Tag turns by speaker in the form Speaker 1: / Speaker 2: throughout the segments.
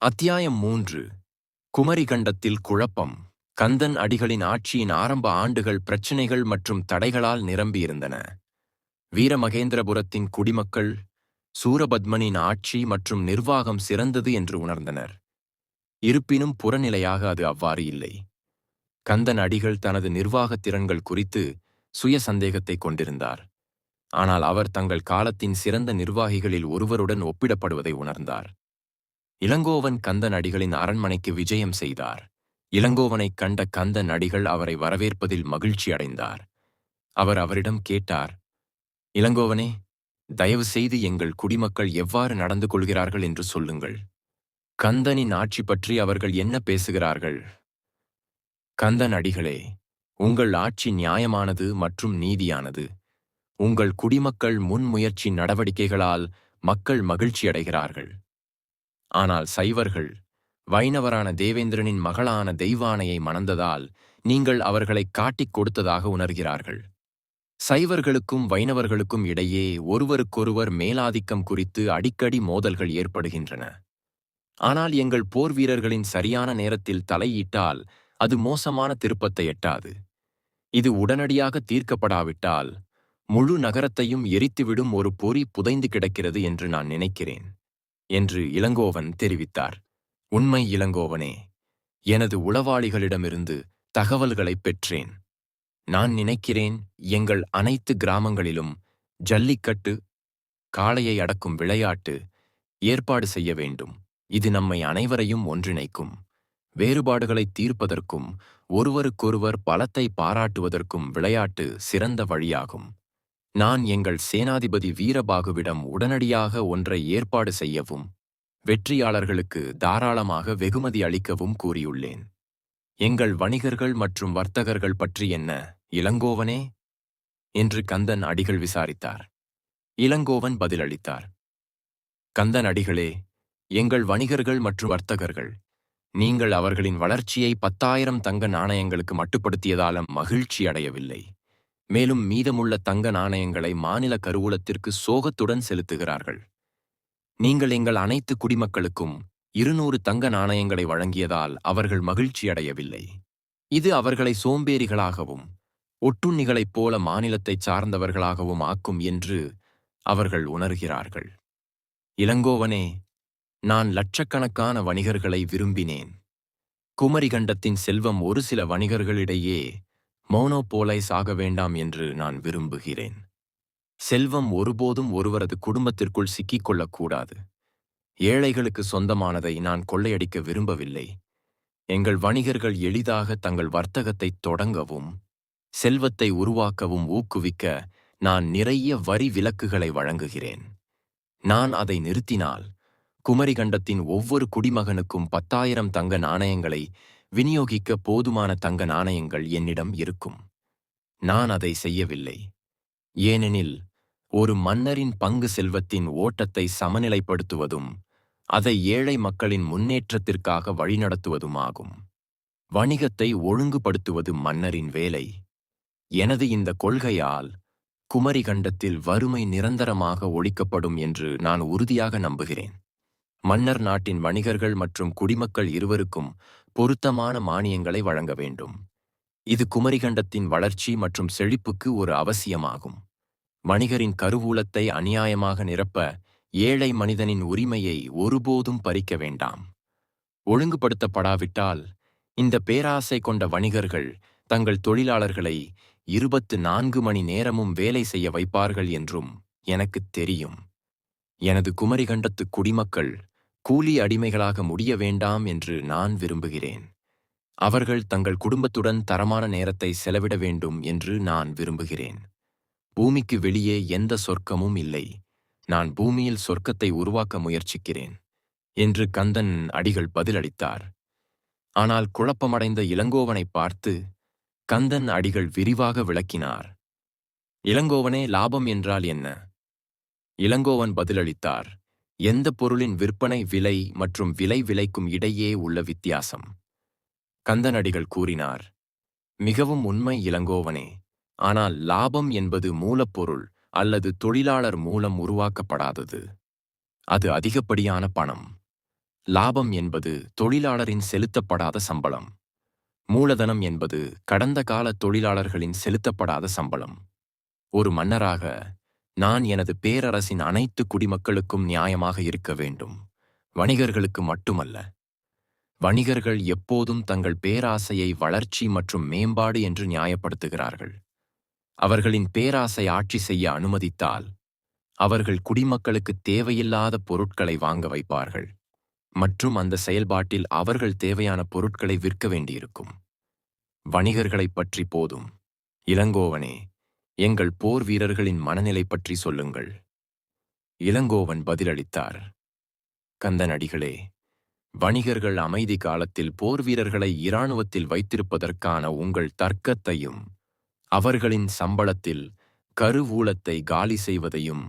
Speaker 1: அத்தியாயம் மூன்று. குமரிகண்டத்தில் குழப்பம். கந்தன் அடிகளின் ஆட்சியின் ஆரம்ப ஆண்டுகள் பிரச்சினைகள் மற்றும் தடைகளால் நிரம்பியிருந்தன. வீரமகேந்திரபுரத்தின் குடிமக்கள் சூரபத்மனின் ஆட்சி மற்றும் நிர்வாகம் சிறந்தது என்று உணர்ந்தனர். இருப்பினும் புறநிலையாக அது அவ்வாறு இல்லை. கந்தன் அடிகள் தனது நிர்வாகத் திறன்கள் குறித்து சுய சந்தேகத்தை கொண்டிருந்தார். ஆனால் அவர் தங்கள் காலத்தின் சிறந்த நிர்வாகிகளில் ஒருவருடன் ஒப்பிடப்படுவதை உணர்ந்தார். இளங்கோவன் கந்தன் அடிகளின் அரண்மனைக்கு விஜயம் செய்தார். இளங்கோவனைக் கண்ட கந்தன் அடிகள் அவரை வரவேற்பதில் மகிழ்ச்சி அடைந்தார். அவர் அவரிடம் கேட்டார் இளங்கோவனே தயவு செய்து எங்கள் குடிமக்கள் எவ்வாறு நடந்து கொள்கிறார்கள் என்று சொல்லுங்கள். கந்தனின் ஆட்சி பற்றி அவர்கள் என்ன பேசுகிறார்கள்? கந்தன் அடிகளே உங்கள் ஆட்சி நியாயமானது மற்றும் நீதியானது. உங்கள் குடிமக்கள் முன்முயற்சி நடவடிக்கைகளால் மக்கள் மகிழ்ச்சியடைகிறார்கள். ஆனால் சைவர்கள் வைணவரான தேவேந்திரனின் மகளான தெய்வானையை மணந்ததால் நீங்கள் அவர்களை காட்டிக் கொடுத்ததாக உணர்கிறார்கள். சைவர்களுக்கும் வைணவர்களுக்கும் இடையே ஒருவருக்கொருவர் மேலாதிக்கம் குறித்து அடிக்கடி மோதல்கள் ஏற்படுகின்றன. ஆனால் எங்கள் போர் வீரர்களின் சரியான நேரத்தில் தலையிட்டால் அது மோசமான திருப்பத்தை எட்டாது. இது உடனடியாக தீர்க்கப்படாவிட்டால் முழு நகரத்தையும் எரித்துவிடும் ஒரு பொறி புதைந்து கிடக்கிறது என்று நான் நினைக்கிறேன். என்று இளங்கோவன் தெரிவித்தார். உண்மை இளங்கோவனே எனது உளவாளிகளிடமிருந்து தகவல்களைப் பெற்றேன். நான் நினைக்கிறேன் எங்கள் அனைத்து கிராமங்களிலும் ஜல்லிக்கட்டு காளையை அடக்கும் விளையாட்டு ஏற்பாடு செய்ய வேண்டும். இது நம்மை அனைவரையும் ஒன்றிணைக்கும். வேறுபாடுகளை தீர்ப்பதற்கும் ஒருவருக்கொருவர் பலத்தை பாராட்டுவதற்கும் விளையாட்டு சிறந்த வழியாகும். நான் எங்கள் சேனாதிபதி வீரபாகுவிடம் உடனடியாக ஒன்றை ஏற்பாடு செய்யவும் வெற்றியாளர்களுக்கு தாராளமாக வெகுமதி அளிக்கவும் கூறியுள்ளேன். எங்கள் வணிகர்கள் மற்றும் வர்த்தகர்கள் பற்றி என்ன இளங்கோவனே? என்று கந்தன் அடிகள் விசாரித்தார். இளங்கோவன் பதிலளித்தார். கந்தன் அடிகளே எங்கள் வணிகர்கள் மற்றும் வர்த்தகர்கள் நீங்கள் அவர்களின் வளர்ச்சியை பத்தாயிரம் தங்க நாணயங்களுக்கு மட்டுப்படுத்தியதாலும் மகிழ்ச்சி அடையவில்லை மேலும் மீதமுள்ள தங்க நாணயங்களை மாநில கருவூலத்திற்கு சோகத்துடன் செலுத்துகிறார்கள். நீங்கள் எங்கள் அனைத்து குடிமக்களுக்கும் இருநூறு தங்க நாணயங்களை வழங்கியதால் அவர்கள் மகிழ்ச்சியடையவில்லை இது அவர்களை சோம்பேறிகளாகவும் ஒட்டுண்ணிகளைப் போல மாநிலத்தைச் சார்ந்தவர்களாகவும் ஆக்கும் என்று அவர்கள் உணர்கிறார்கள். இளங்கோவனே நான் லட்சக்கணக்கான வணிகர்களை விரும்பினேன். குமரிகண்டத்தின் செல்வம் ஒரு சில வணிகர்களிடையே மோனோபோலைஸ் ஆக வேண்டாம் என்று நான் விரும்புகிறேன். செல்வம் ஒருபோதும் ஒருவரது குடும்பத்திற்குள் சிக்கிக்கொள்ளக்கூடாது ஏழைகளுக்கு சொந்தமானதை நான் கொள்ளையடிக்க விரும்பவில்லை. எங்கள் வணிகர்கள் எளிதாக தங்கள் வர்த்தகத்தை தொடங்கவும் செல்வத்தை உருவாக்கவும் ஊக்குவிக்க நான் நிறைய வரி விலக்குகளை வழங்குகிறேன். நான் அதை நிறுத்தினால் குமரிகண்டத்தின் ஒவ்வொரு குடிமகனுக்கும் பத்தாயிரம் தங்க நாணயங்களை விநியோகிக்க போதுமான தங்க நாணயங்கள் என்னிடம் இருக்கும். நான் அதை செய்யவில்லை. ஏனெனில் ஒரு மன்னரின் பங்கு செல்வத்தின் ஓட்டத்தை சமநிலைப்படுத்துவதும் அதை ஏழை மக்களின் முன்னேற்றத்திற்காக வழிநடத்துவதுமாகும். வணிகத்தை ஒழுங்குபடுத்துவது மன்னரின் வேலை. எனது இந்த கொள்கையால் குமரிகண்டத்தில் வறுமை நிரந்தரமாக ஒழிக்கப்படும் என்று நான் உறுதியாக நம்புகிறேன். மன்னர் நாட்டின் வணிகர்கள் மற்றும் குடிமக்கள் இருவருக்கும் பொருத்தமான மானியங்களை வழங்க வேண்டும். இது குமரிகண்டத்தின் வளர்ச்சி மற்றும் செழிப்புக்கு ஒரு அவசியமாகும். வணிகரின் கருவூலத்தை அநியாயமாக நிரப்ப ஏழை மனிதனின் உரிமையை ஒருபோதும் பறிக்க வேண்டாம். ஒழுங்குபடுத்தப்படாவிட்டால் இந்த பேராசை கொண்ட வணிகர்கள் தங்கள் தொழிலாளர்களை இருபத்து நான்கு மணி நேரமும் வேலை செய்ய வைப்பார்கள் என்றும் எனக்குத் தெரியும். எனது குமரிகண்டத்து குடிமக்கள் கூலி அடிமைகளாக முடிய வேண்டாம் என்று நான் விரும்புகிறேன். அவர்கள் தங்கள் குடும்பத்துடன் தரமான நேரத்தை செலவிட வேண்டும் என்று நான் விரும்புகிறேன். பூமிக்கு வெளியே எந்த சொர்க்கமும் இல்லை. நான் பூமியில் சொர்க்கத்தை உருவாக்க முயற்சிக்கிறேன் என்று கந்தன் அடிகள் பதிலளித்தார். ஆனால் குழப்பமடைந்த இளங்கோவனை பார்த்து கந்தன் அடிகள் விரிவாக விளக்கினார். இளங்கோவனே லாபம் என்றால் என்ன? இளங்கோவன் பதிலளித்தார். எந்த பொருளின் விற்பனை விலை மற்றும் விலை விலைக்கும் இடையே உள்ள வித்தியாசம். கந்தநடிகள் கூறினார் மிகவும் உண்மை இளங்கோவனே ஆனால் லாபம் என்பது மூலப்பொருள் அல்லது தொழிலாளர் மூலம் உருவாக்கப்படாதது. அது அதிகப்படியான பணம். லாபம் என்பது தொழிலாளரின் செலுத்தப்படாத சம்பளம். மூலதனம் என்பது கடந்த கால தொழிலாளர்களின் செலுத்தப்படாத சம்பளம் ஒரு மன்னராக நான் எனது பேரரசின் அனைத்து குடிமக்களுக்கும் நியாயமாக இருக்க வேண்டும். வணிகர்களுக்கு மட்டுமல்ல. வணிகர்கள் எப்போதும் தங்கள் பேராசையை வளர்ச்சி மற்றும் மேம்பாடு என்று நியாயப்படுத்துகிறார்கள். அவர்களின் பேராசை ஆட்சி செய்ய அனுமதித்தால் அவர்கள் குடிமக்களுக்கு தேவையில்லாத பொருட்களை வாங்க வைப்பார்கள். மற்றும் அந்த செயல்பாட்டில் அவர்கள் தேவையான பொருட்களை விற்க வேண்டியிருக்கும். வணிகர்களைப் பற்றி போதும். இளங்கோவனே எங்கள் போர் வீரர்களின் மனநிலை பற்றி சொல்லுங்கள். இளங்கோவன் பதிலளித்தார். கந்தனடிகளே வணிகர்கள் அமைதி காலத்தில் போர் வீரர்களை இராணுவத்தில் வைத்திருப்பதற்கான உங்கள் தர்க்கத்தையும் அவர்களின் சம்பளத்தில் கருவூலத்தை காலி செய்வதையும்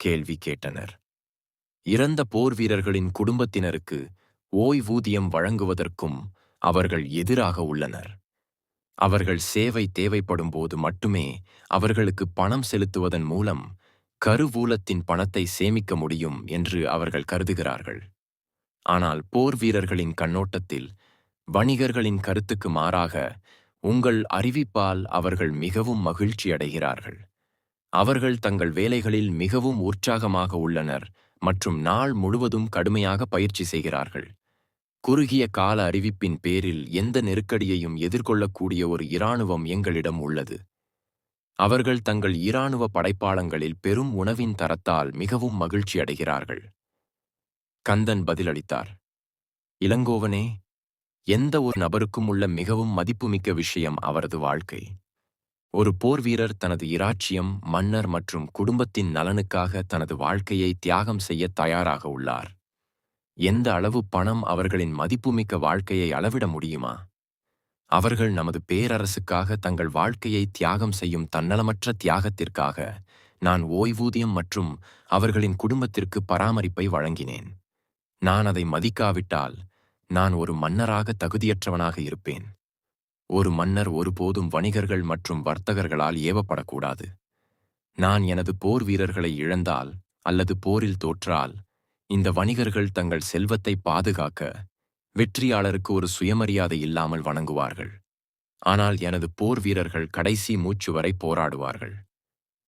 Speaker 1: கேள்வி கேட்டனர். இறந்த போர் வீரர்களின் குடும்பத்தினருக்கு ஓய்வூதியம் வழங்குவதற்கும் அவர்கள் எதிராக உள்ளனர். அவர்கள் சேவை தேவைப்படும்போது மட்டுமே அவர்களுக்கு பணம் செலுத்துவதன் மூலம் கருவூலத்தின் பணத்தை சேமிக்க முடியும் என்று அவர்கள் கருதுகிறார்கள். ஆனால் போர் வீரர்களின் கண்ணோட்டத்தில் வணிகர்களின் கருத்துக்கு மாறாக உங்கள் அறிவிப்பால் அவர்கள் மிகவும் மகிழ்ச்சியடைகிறார்கள் அவர்கள் தங்கள் வேலைகளில் மிகவும் உற்சாகமாக உள்ளனர் மற்றும் நாள் முழுவதும் கடுமையாக பயிற்சி செய்கிறார்கள். குறுகிய கால அறிவிப்பின் பேரில் எந்த நெருக்கடியையும் எதிர்கொள்ளக்கூடிய ஒரு இராணுவம் எங்களிடம் உள்ளது. அவர்கள் தங்கள் இராணுவ படைப்பாளங்களில் பெரும் உணவின் தரத்தால் மிகவும் மகிழ்ச்சி அடைகிறார்கள். கந்தன் பதிலளித்தார். இளங்கோவனே எந்த ஒரு நபருக்கும் உள்ள மிகவும் மதிப்புமிக்க விஷயம் அவரது வாழ்க்கை. ஒரு போர் வீரர் தனது இராச்சியம் மன்னர் மற்றும் குடும்பத்தின் நலனுக்காக தனது வாழ்க்கையை தியாகம் செய்ய தயாராக உள்ளார். எந்த அளவு பணம் அவர்களின் மதிப்புமிக்க வாழ்க்கையை அளவிட முடியுமா? அவர்கள் நமது பேரரசுக்காக தங்கள் வாழ்க்கையை தியாகம் செய்யும் தன்னலமற்ற தியாகத்திற்காக நான் ஓய்வூதியம் மற்றும் அவர்களின் குடும்பத்திற்கு பராமரிப்பை வழங்கினேன். நான் அதை மதிக்காவிட்டால் நான் ஒரு மன்னராக தகுதியற்றவனாக இருப்பேன். ஒரு மன்னர் ஒருபோதும் வணிகர்கள் மற்றும் வர்த்தகர்களால் ஏவப்படக்கூடாது. நான் எனது போர் வீரர்களை இழந்தால் அல்லது போரில் தோற்றால் இந்த வணிகர்கள் தங்கள் செல்வத்தை பாதுகாக்க வெற்றியாளருக்கு ஒரு சுயமரியாதை இல்லாமல் வணங்குவார்கள். ஆனால் எனது போர் வீரர்கள் கடைசி மூச்சு வரை போராடுவார்கள்.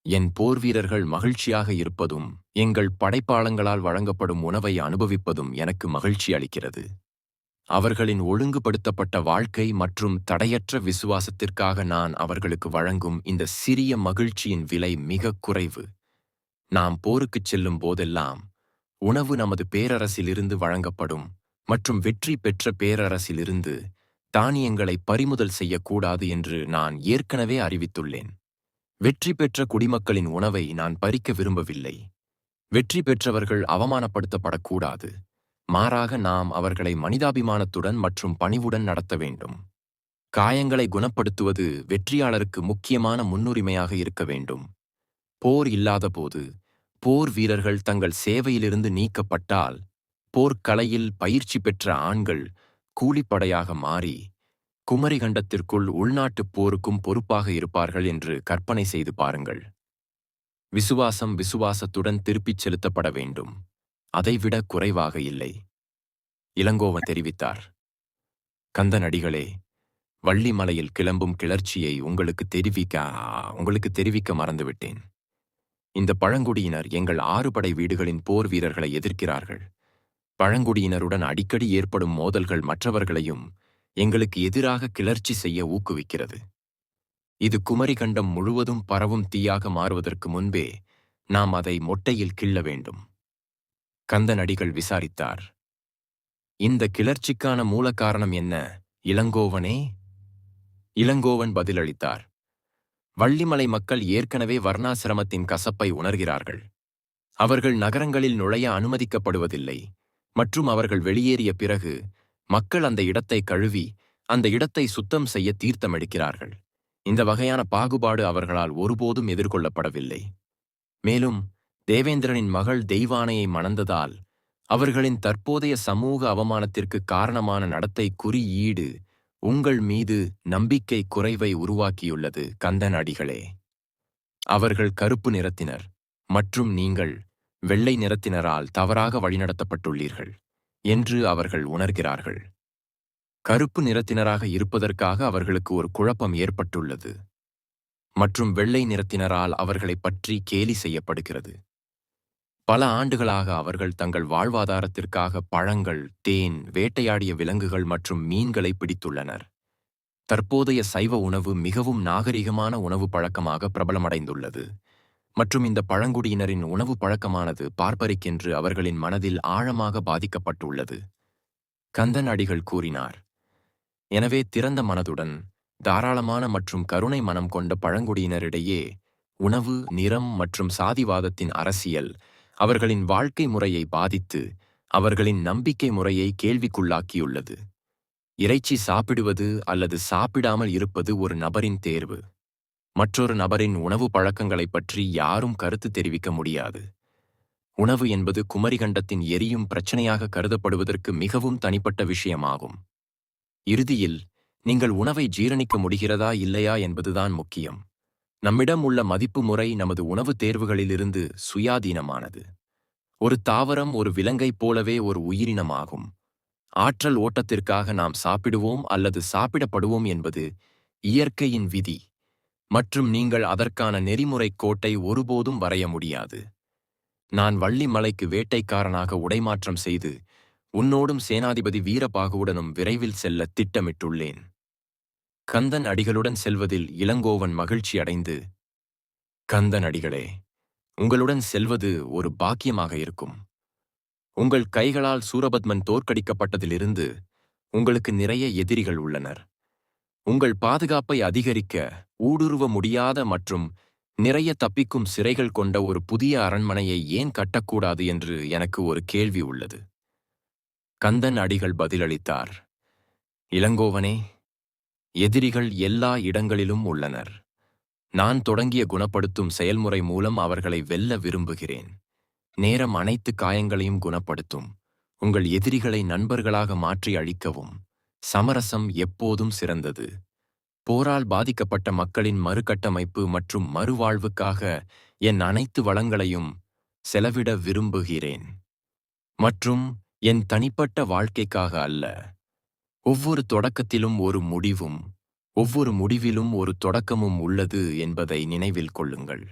Speaker 1: என் போர் வீரர்கள் மகிழ்ச்சியாக இருப்பதும் எங்கள் படைப்பாளங்களால் வழங்கப்படும் உணவை அனுபவிப்பதும் எனக்கு மகிழ்ச்சி அளிக்கிறது. அவர்களின் ஒழுங்குபடுத்தப்பட்ட வாழ்க்கை மற்றும் தடையற்ற விசுவாசத்திற்காக நான் அவர்களுக்கு வழங்கும் இந்த சிறிய மகிழ்ச்சியின் விலை மிக குறைவு. நாம் போருக்குச் செல்லும் போதெல்லாம் உணவு நமது பேரரசிலிருந்து வழங்கப்படும் மற்றும் வெற்றி பெற்ற பேரரசிலிருந்து தானியங்களை பறிமுதல் செய்யக்கூடாது என்று நான் ஏற்கனவே அறிவித்துள்ளேன். வெற்றி பெற்ற குடிமக்களின் உணவை நான் பறிக்க விரும்பவில்லை. வெற்றி பெற்றவர்கள் அவமானப்படுத்தப்படக்கூடாது. மாறாக நாம் அவர்களை மனிதாபிமானத்துடன் மற்றும் பணிவுடன் நடத்த வேண்டும். காயங்களை குணப்படுத்துவது வெற்றியாளருக்கு முக்கியமான முன்னுரிமையாக இருக்க வேண்டும். போர் இல்லாதபோது போர் வீரர்கள் தங்கள் சேவையிலிருந்து நீக்கப்பட்டால் போர்க்கலையில் பயிற்சி பெற்ற ஆண்கள் கூலிப்படையாக மாறி குமரிகண்டத்திற்குள் உள்நாட்டுப் போருக்கும் பொறுப்பாக இருப்பார்கள் என்று கற்பனை செய்து பாருங்கள். விசுவாசம் விசுவாசத்துடன் திருப்பிச் செலுத்தப்பட வேண்டும். அதைவிட குறைவாக இல்லை. இளங்கோவன் தெரிவித்தார். கந்தனடிகளே வள்ளிமலையில் கிளம்பும் கிளர்ச்சியை உங்களுக்கு தெரிவிக்க உங்களுக்கு தெரிவிக்க மறந்துவிட்டேன். இந்த பழங்குடியினர் எங்கள் ஆறுபடை வீடுகளின் போர் வீரர்களை எதிர்க்கிறார்கள். பழங்குடியினருடன் அடிக்கடி ஏற்படும் மோதல்கள் மற்றவர்களையும் எங்களுக்கு எதிராக கிளர்ச்சி செய்ய ஊக்குவிக்கிறது. இது குமரிகண்டம் முழுவதும் பரவும் தீயாக மாறுவதற்கு முன்பே நாம் அதை மொட்டையில் கிள்ள வேண்டும். கந்தனடிகள் விசாரித்தார். இந்த கிளர்ச்சிக்கான மூல காரணம் என்ன இளங்கோவனே? இளங்கோவன் பதிலளித்தார். வள்ளிமலை மக்கள் ஏற்கனவே வர்ணாசிரமத்தின் கசப்பை உணர்கிறார்கள். அவர்கள் நகரங்களில் நுழைய அனுமதிக்கப்படுவதில்லை. மற்றும் அவர்கள் வெளியேறிய பிறகு மக்கள் அந்த இடத்தை கழுவி அந்த இடத்தை சுத்தம் செய்ய தீர்த்தமெடுக்கிறார்கள். இந்த வகையான பாகுபாடு அவர்களால் ஒருபோதும் எதிர்கொள்ளப்படவில்லை. மேலும் தேவேந்திரனின் மகள் தெய்வானையை மணந்ததால் அவர்களின் தற்போதைய சமூக அவமானத்திற்கு காரணமான நடத்தை குறியீடு உங்கள் மீது நம்பிக்கை குறைவை உருவாக்கியுள்ளது கந்தன் அடிகளே அவர்கள் கருப்பு நிறத்தினர் மற்றும் நீங்கள் வெள்ளை நிறத்தினரால் தவறாக வழிநடத்தப்பட்டுள்ளீர்கள் என்று அவர்கள் உணர்கிறார்கள். கருப்பு நிறத்தினராக இருப்பதற்காக அவர்களுக்கு ஒரு குழப்பம் ஏற்பட்டுள்ளது மற்றும் வெள்ளை நிறத்தினரால் அவர்களைப் பற்றி கேலி செய்யப்படுகிறது. பல ஆண்டுகளாக அவர்கள் தங்கள் வாழ்வாதாரத்திற்காக பழங்கள் தேன் வேட்டையாடிய விலங்குகள் மற்றும் மீன்களை பிடித்துள்ளனர். தற்போதைய சைவ உணவு மிகவும் நாகரிகமான உணவு பழக்கமாக பிரபலமடைந்துள்ளது. மற்றும் இந்த பழங்குடியினரின் உணவு பழக்கமானது பார்ப்பரிக்கென்று அவர்களின் மனதில் ஆழமாக பாதிக்கப்பட்டுள்ளது. கந்தன் அடிகள் கூறினார் எனவே திறந்த மனதுடன் தாராளமான மற்றும் கருணை மனம் கொண்ட பழங்குடியினரிடையே உணவு நிறம் மற்றும் சாதிவாதத்தின் அரசியல் அவர்களின் வாழ்க்கை முறையை பாதித்து அவர்களின் நம்பிக்கை முறையை கேள்விக்குள்ளாக்கியுள்ளது. இறைச்சி சாப்பிடுவது அல்லது சாப்பிடாமல் இருப்பது ஒரு நபரின் தேர்வு. மற்றொரு நபரின் உணவு பழக்கங்களைப் பற்றி யாரும் கருத்து தெரிவிக்க முடியாது. உணவு என்பது குமரிகண்டத்தின் எரியும் பிரச்சனையாக கருதப்படுவதற்கு மிகவும் தனிப்பட்ட விஷயமாகும். இறுதியில் நீங்கள் உணவை ஜீரணிக்க முடிகிறதா இல்லையா என்பதுதான் முக்கியம். நம்மிடம் உள்ள மதிப்பு முறை நமது உணவு தேர்வுகளிலிருந்து சுயாதீனமானது. ஒரு தாவரம் ஒரு விலங்கைப் போலவே ஒரு உயிரினமாகும். ஆற்றல் ஓட்டத்திற்காக நாம் சாப்பிடுவோம் அல்லது சாப்பிடப்படுவோம் என்பது இயற்கையின் விதி. மற்றும் நீங்கள் அதற்கான நெறிமுறைக் கோட்டை ஒருபோதும் வரைய முடியாது. நான் வள்ளி மலைக்கு வேட்டைக்காரனாக உடைமாற்றம் செய்து உன்னோடும் சேனாதிபதி வீரபாகுவுடனும் விரைவில் செல்ல திட்டமிட்டுள்ளேன். கந்தன் அடிகளுடன் செல்வதில் இளங்கோவன் மகிழ்ச்சி அடைந்து கந்தன் அடிகளே உங்களுடன் செல்வது ஒரு பாக்கியமாக இருக்கும். உங்கள் கைகளால் சூரபத்மன் தோற்கடிக்கப்பட்டதிலிருந்து உங்களுக்கு நிறைய எதிரிகள் உள்ளனர். உங்கள் பாதுகாப்பை அதிகரிக்க ஊடுருவ முடியாத மற்றும் நிறைய தப்பிக்கும் சிறைகள் கொண்ட ஒரு புதிய அரண்மனையை ஏன் கட்டக்கூடாது? என்று எனக்கு ஒரு கேள்வி உள்ளது. கந்தன் அடிகள் பதிலளித்தார் இளங்கோவனே எதிரிகள் எல்லா இடங்களிலும் உள்ளனர். நான் தொடங்கிய குணப்படுத்தும் செயல்முறை மூலம் அவர்களை வெல்ல விரும்புகிறேன். நேரம் அனைத்து காயங்களையும் குணப்படுத்தும். உங்கள் எதிரிகளை நண்பர்களாக மாற்றி அழிக்கவும். சமரசம் எப்போதும் சிறந்தது. போரால் பாதிக்கப்பட்ட மக்களின் மறுகட்டமைப்பு மற்றும் மறுவாழ்வுக்காக என் அனைத்து வளங்களையும் செலவிட விரும்புகிறேன். மற்றும் என் தனிப்பட்ட வாழ்க்கைக்காக அல்ல. ஒவ்வொரு தொடக்கத்திலும் ஒரு முடிவும் ஒவ்வொரு முடிவிலும் ஒரு தொடக்கமும் உள்ளது என்பதை நினைவில் கொள்ளுங்கள்.